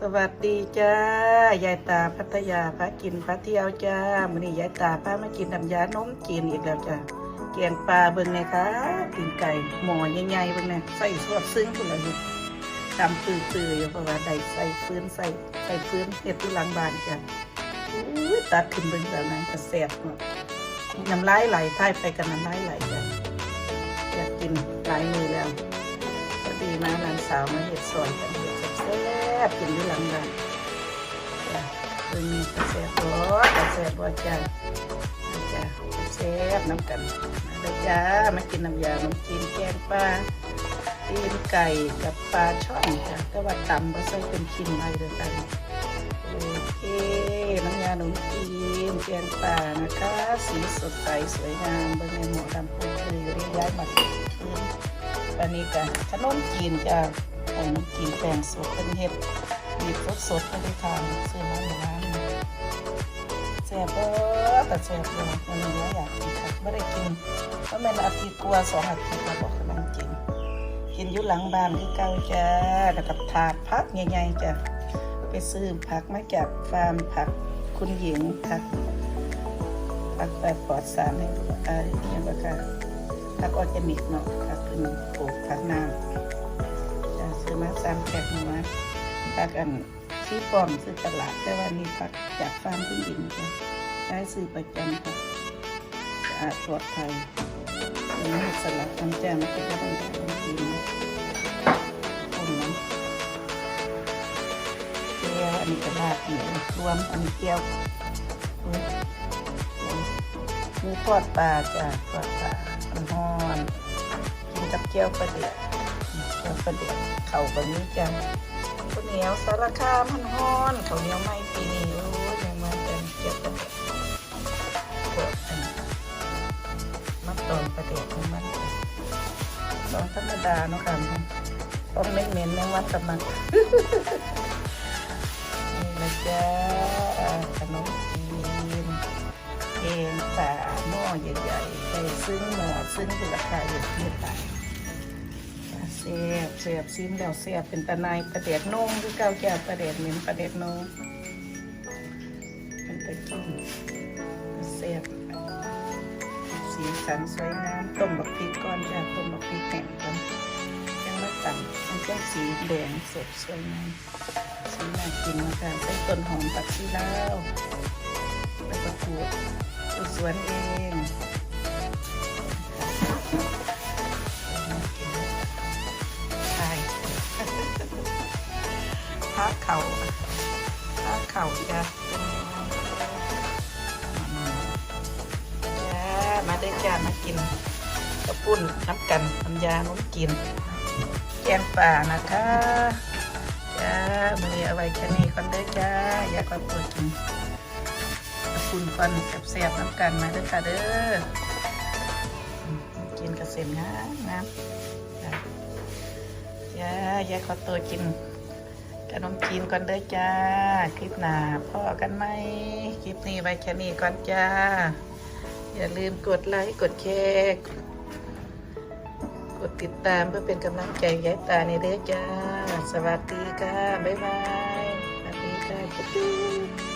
สวัสดีจ้ายายตาพัทยาพากินพาเที่ยวจ้ามื้อนี้ยายตาพามากินน้ำยานมจีนอีกแล้วจ้าเกียงปลาเบิ่งไงคะกินไก่หมอใหญ่ๆเบิ่งเนี่ยใส่สวดซึ้งพุ่นละอยู่ดำปื้อๆอยู่เพราะว่าได้ใส่ฟื้นใส่ใส่ฟื้นเฮ็ดที่หลังบ้านจ้ะอุ้ตัดขึ้นเบิ่งแบบนั้นก็แซ่บเนาะน้ำลายไหลท้ายไปกับน้ำลายไหลจ้ะอยากกินหลายมือแล้ว สาวมาเห็ดซอยกันเห็ดแซ่บกินที่หลังบ้านจ้ะเบิ่งนี่ก็แซบบ่ก็แซบบ่จ้าจ้าแซ่บน้ำกันมาจ้ามากินน้ำยาน้ำจีนแกงปลาตีนไก่กับปลาช่อนจ้ะแต่ว่าตำบ่ใส่เป็นชิ้นไว้เด้อกันโอเคน้ำยาหนุ่มจีนแกงปลานะคะ สีสดใสสวยงามบิ่งในหมูดำปูคือเรียกย้ายมา อันนี้กันขนมจีนจ้าขนมจีนแป้งสดเป็นเห็ดบีบสดสดๆไม่ได้ทานซื้อมาในร้านแซ่บเออแต่แซ่บเลยวันนี้อยากกินค่ะไม่ได้กินเพราะแม่นอาทิตย์กว่าสองอาทิตย์แล้วบอกขนมจีนกินยู่หลังบ้านที่เก่าจ้าแล้วกับถาดพักใหญ่ๆจ้ะไปซื้อผักมาจากฟาร์มผักคุณหญิงผักผักแบบปลอดสารให้เอ่อเนี่ยก็ค่ะ ผักออร์แกนิกเนาะผักเป็นปลูกผักน้ำจะซื้อมาสามแพ็คมาผักอันที่ปลอมซื้อตลาด แต่ว่านี่ผักจากฟาร์มผู้หญิงจ้ะได้ซื้อประจำค่ะสะอาดปลอดภัยมีเห็ดสลัดน้ำแจ่มก็จะต้องทำกินนะต้นเกลียวอันนี้กระดาษหมูรวมอันนี้เกลียว มีทอดปลาจ้ะทอดปลามันฮอนกินกับเกี๊ยวปลาเดียวเกี๊ยวปลาเดียวเข่าแบบนี้จังข้าวเหนียวสารคามมันฮอนข้าวเหนียวไม่ปีนี้โอ้ยยังมาจังเกี๊ยวปลาเดียวกดอันมัดตอนปลาเดียวของมันตอนธรรมดาเนาะค่ะต้องเน้นๆแมงวันกับมัน ใหญ่ๆใส่ซึ้งหมอซึ้งเป็นราคาอยู่ที่ต่างเสียบเสียบซิมแล้วเสียบเป็นตะนายประเด็ดนงคือเก้าแก้วประเด็ดเหม็นประเด็ดนงมันไปกินเสียบสีสันสวยงามต้มบักพริกก่อนจ้ะต้มบักพริกแห้งก่อนยังไมาตังมันจะสีแดงสดสวยงามสีน่ากินมากค่ะใส่ต้นหอมปักชีลาว แล้วก็ปลูกปลูกสวนเองใช่ผ้าเข่าผ้าเข่าจ้ะจ้ามาได้จ้ามากินกระปุ้นน้ำกันน้ำยาน้ำกินแกงป่านะคะจ้ามือเอาไว้แค่นี้ก่อนเด้อจ้า อยากมาปวดกิน คุณฟันกับแสบๆน้ำกันมาเด้อค่ะเด้อกินกระเซ็นนะนะจ้ะจ้ายายขอตัวกินขนมจีนก่อนเด้อจ้า คลิปหน้าพ่อกันไหมคลิปนี้ไว้แค่นี้ก่อนจ้า อย่าลืมกดไลค์กดแชร์กดติดตามเพื่อเป็นกำลังใจยายตาในเด้อจ้า สวัสดีค่ะ บ๊ายบายสวัสดีค่ะจุ๊บ